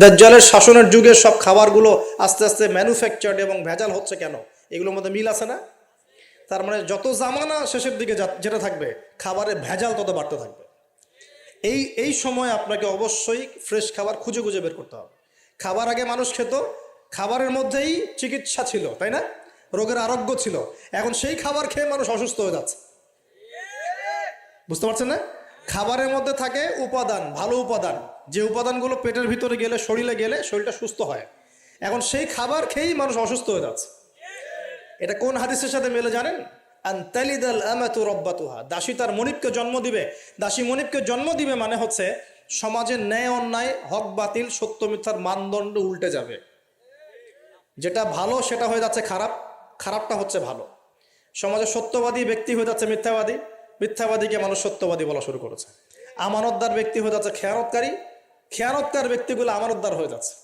দাজ্জালের শাসনের যুগে সব খাবারগুলো আস্তে আস্তে ম্যানুফ্যাকচার্ড এবং ভেজাল হচ্ছে কেন? এগুলোর মধ্যে মিল আছে না? তার মানে যত জামানা শেষের দিকে যেটা থাকবে, খাবারের ভেজাল তত বাড়তে থাকবে। এই এই সময় আপনাকে অবশ্যই ফ্রেশ খাবার খুঁজে খুঁজে বের করতে হবে। খাবার আগে মানুষ খেত, খাবারের মধ্যেই চিকিৎসা ছিল, তাই না? রোগের আরোগ্য ছিল। এখন সেই খাবার খেয়ে মানুষ অসুস্থ হয়ে যাচ্ছে। বুঝতে পারছেন না? খাবারের মধ্যে থাকে উপাদান, ভালো উপাদান। যে উপাদানগুলো পেটের ভিতরে গেলে, শরীরে গেলে শরীরটা সুস্থ হয়। এখন সেই খাবার খেয়েই মানুষ অসুস্থ হয়ে যাচ্ছে। এটা কোন হাদিসের সাথে মেলে জানেন? আন্তালিদাল আমাতু রব্বাতুহা। দাসী তার মনিবকে জন্ম দিবে। দাসী মনিবকে জন্ম দিবে মানে হচ্ছে সমাজের ন্যায় অন্যায়, হক বাতিল, সত্য মিথ্যার মানদণ্ড উল্টে যাবে। যেটা ভালো, সেটা হয়ে যাচ্ছে খারাপ। খারাপটা হচ্ছে ভালো। সমাজে সত্যবাদী ব্যক্তি হয়ে যাচ্ছে মিথ্যাবাদী। মিথ্যাবাদীকে মানুষ সত্যবাদী বলা শুরু করেছে। আমানতদার ব্যক্তি হয়ে যাচ্ছে খেয়ানতকারী। খেয়ানতকার ব্যক্তিগুলো আমানতদার হয়ে যাচ্ছে।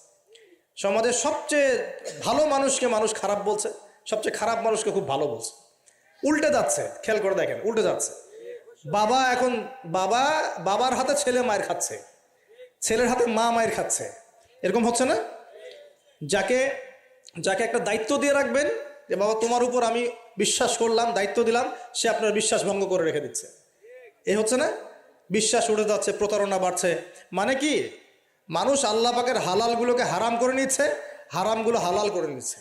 সমাজের সবচেয়ে ভালো মানুষকে মানুষ খারাপ বলছে, সবচেয়ে খারাপ মানুষকে খুব ভালো বলছে। উল্টে যাচ্ছে, খেয়াল করে দেখেন, উল্টে যাচ্ছে। বাবা এখন, বাবা, বাবার হাতে ছেলে মায়ের খাচ্ছে। ছেলের হাতে মা মায়ের খাচ্ছে। এরকম হচ্ছে না? যাকে যাকে একটা দায়িত্ব দিয়ে রাখবেন যে বাবা, তোমার উপর আমি বিশ্বাস করলাম, দায়িত্ব দিলাম, সে আপনার বিশ্বাস ভঙ্গ করে রেখে দিচ্ছে। এই হচ্ছে না? বিশ্বাস উঠে যাচ্ছে, প্রতারণা বাড়ছে। মানে কি? মানুষ আল্লাহ পাকের হালালগুলোকে হারাম করে নিচ্ছে, হারামগুলো হালাল করে নিচ্ছে।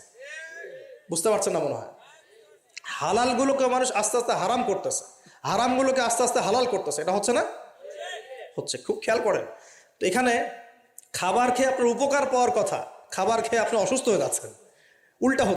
বুঝতে পারছেন না মনে হয়? হালালগুলোকে মানুষ আস্তে আস্তে হারাম করতেছে। হারামগুলোকে আস্তে আস্তে হালাল করতেছে। এটা হচ্ছে না? হচ্ছে, খুব খেয়াল করেন। তো এখানে খাবার খেয়ে আপনার উপকার পাওয়ার কথা, খাবার খেয়ে আপনি অসুস্থ হয়ে যাচ্ছেন। উল্টা